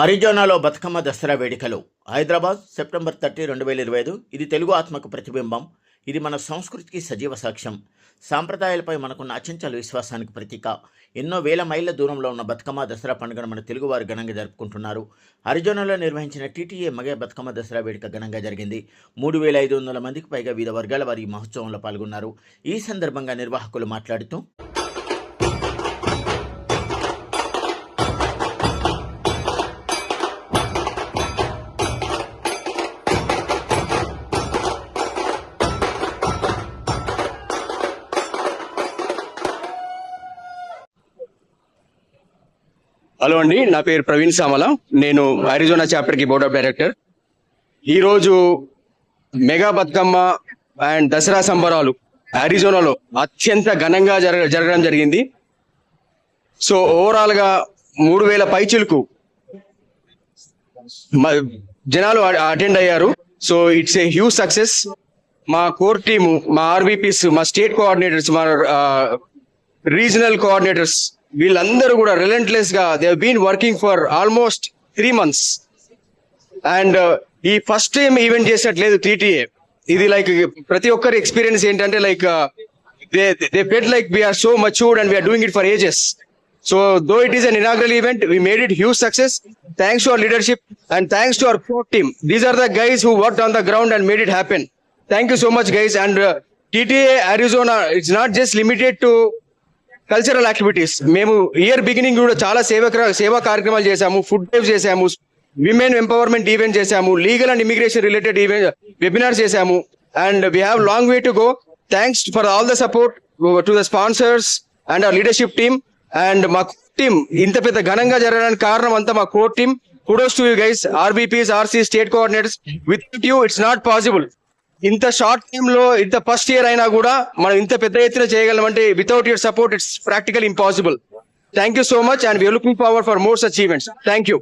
అరిజోనాలో బతుకమ్మ దసరా వేడుకలు. Hyderabad September thirty రెండు వేల ఇరవై ఐదు. ఇది తెలుగు ఆత్మకు ప్రతిబింబం. ఇది మన సంస్కృతికి సజీవ సాక్ష్యం. సాంప్రదాయాలపై మనకున్న అచంచల విశ్వాసానికి ప్రతీక. ఎన్నో వేల మైళ్ళ దూరంలో ఉన్న బతుకమ్మ దసరా పండుగను మన తెలుగువారు ఘనంగా జరుపుకుంటున్నారు. అరిజోనాలో నిర్వహించిన టీటీఏ మగ బతుకమ్మ దసరా వేడుక ఘనంగా జరిగింది. మూడు వేల ఐదు వందల మందికి పైగా వివిధ వర్గాల వారి మహోత్సవంలో పాల్గొన్నారు. ఈ సందర్భంగా నిర్వాహకులు మాట్లాడుతూ హలో అండి నా పేరు ప్రవీణ్ సామల. నేను అరిజోనా చాప్టర్కి బోర్డ్ ఆఫ్ డైరెక్టర్ ఈరోజు మెగా బతుకమ్మ అండ్ దసరా సంబరాలు అరిజోనాలో అత్యంత ఘనంగా జరగ జరగడం జరిగింది. సో ఓవరాల్గా మూడు వేల పైచులకు జనాలు అటెండ్ అయ్యారు. So it's a huge success మా కోర్ టీము మా ఆర్బీపీస్ మా స్టేట్ కోఆర్డినేటర్స్ మా రీజనల్ కోఆర్డినేటర్స్ వీళ్ళందరూ కూడా రిలెంట్లెస్గా they been working for almost three months and ఈ ఫస్ట్ టైం ఈవెంట్ చేసినట్లేదు టీటీఏ ఇది లైక్ ప్రతి ఒక్కరి ఎక్స్పీరియన్స్ ఏంటంటే like they they felt like we're so matured and we're doing it for ages so though it is an inaugural event we made it huge success thanks to our leadership and thanks to our core team these are the guys who work on the ground and made it happen thank you so much guys and TTA Arizona it's not just limited to cultural activities మేము year beginning కూడా చాలా సేవ సేవా కార్యక్రమాలు చేశాము food drives చేశాము women empowerment event చేశాము legal and immigration related event webinar చేశాము. And we have long way to go thanks for all the support to the sponsors and ఆ లీడర్షిప్ టీమ్ అండ్ మా టీమ్ ఇంత పెద్ద ఘనంగా జరగడానికి కారణం అంతా మా core team kudos to you guys RVPs RCs state coordinators with you it's not possible ఇంత షార్ట్ టైమ్లో ఇంత ఫస్ట్ ఇయర్ అయినా కూడా మనం ఇంత పెద్ద ఎత్తున చేయగలం అంటే without your support it's practical impossible thank you so much and we're looking forward for more such events thank you